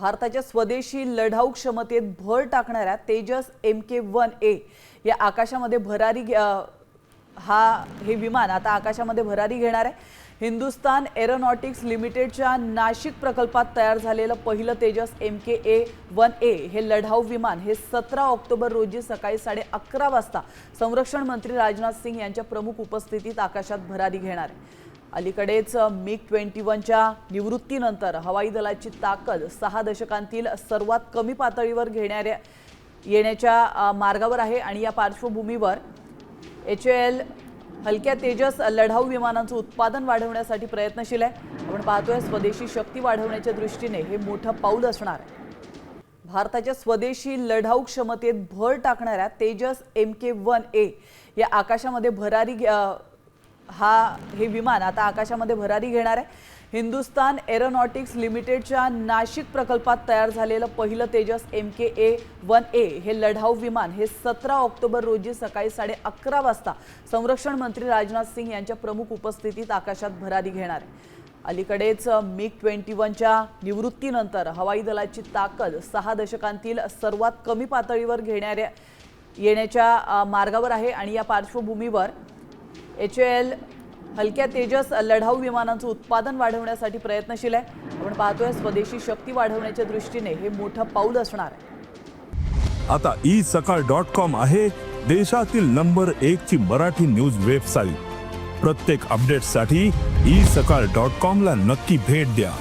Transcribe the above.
भारताच्या स्वदेशी लढाऊ क्षमतेत भर टाकणाऱ्या Tejas M K one A या आकाशामध्ये भरारी हा हे विमान आता आकाशामध्ये भरारी घेणार आहे. हिंदुस्तान एरोनॉटिक्स लिमिटेडच्या नाशिक प्रकल्पात तयार झालेलं पहिलं Tejas M K A one A हे लढाऊ विमान हे सतरा ऑक्टोबर रोजी सकाळी साडे अकरा वाजता संरक्षण मंत्री राजनाथ सिंग यांच्या प्रमुख उपस्थितीत आकाशात भरारी घेणार आहे. अलीकडेच मिग ट्वेंटी वनच्या निवृत्तीनंतर हवाई दलाची ताकद सहा दशकांतील सर्वात कमी पातळीवर घेणाऱ्या येण्याच्या मार्गावर आहे आणि या पार्श्वभूमीवर एच एल हलक्या तेजस लढाऊ विमानांचं उत्पादन वाढवण्यासाठी प्रयत्नशील आहे. आपण पाहतोय स्वदेशी शक्ती वाढवण्याच्या दृष्टीने हे मोठं पाऊल असणार आहे. भारताच्या स्वदेशी लढाऊ क्षमतेत भर टाकणाऱ्या Tejas M K one A या आकाशामध्ये भरारी हा हे विमान आता आकाशामध्ये भरारी घेणार आहे. हिंदुस्तान एरोनॉटिक्स लिमिटेडच्या नाशिक प्रकल्पात तयार झालेलं पहिलं Tejas M K A one A हे लढाऊ विमान हे सतरा ऑक्टोबर रोजी सकाळी साडे अकरा वाजता संरक्षण मंत्री राजनाथ सिंग यांच्या प्रमुख उपस्थितीत आकाशात भरारी घेणार आहे. अलीकडेच मिग ट्वेंटी वनच्या निवृत्तीनंतर हवाई दलाची ताकद सहा दशकांतील सर्वात कमी पातळीवर घेणाऱ्या येण्याच्या मार्गावर आहे आणि या पार्श्वभूमीवर एच एल हलक्या तेजस लढाऊ विमानांचं उत्पादन वाढवण्यासाठी प्रयत्नशील आहे. आपण पाहतोय स्वदेशी शक्ती वाढवण्याच्या दृष्टीने हे मोठं पाऊल असणार आहे. आता ई सकाळ डॉट कॉम आहे देशातील नंबर एक ची मराठी न्यूज वेबसाईट. प्रत्येक अपडेटसाठी ई सकाळ डॉट कॉम ला नक्की भेट द्या.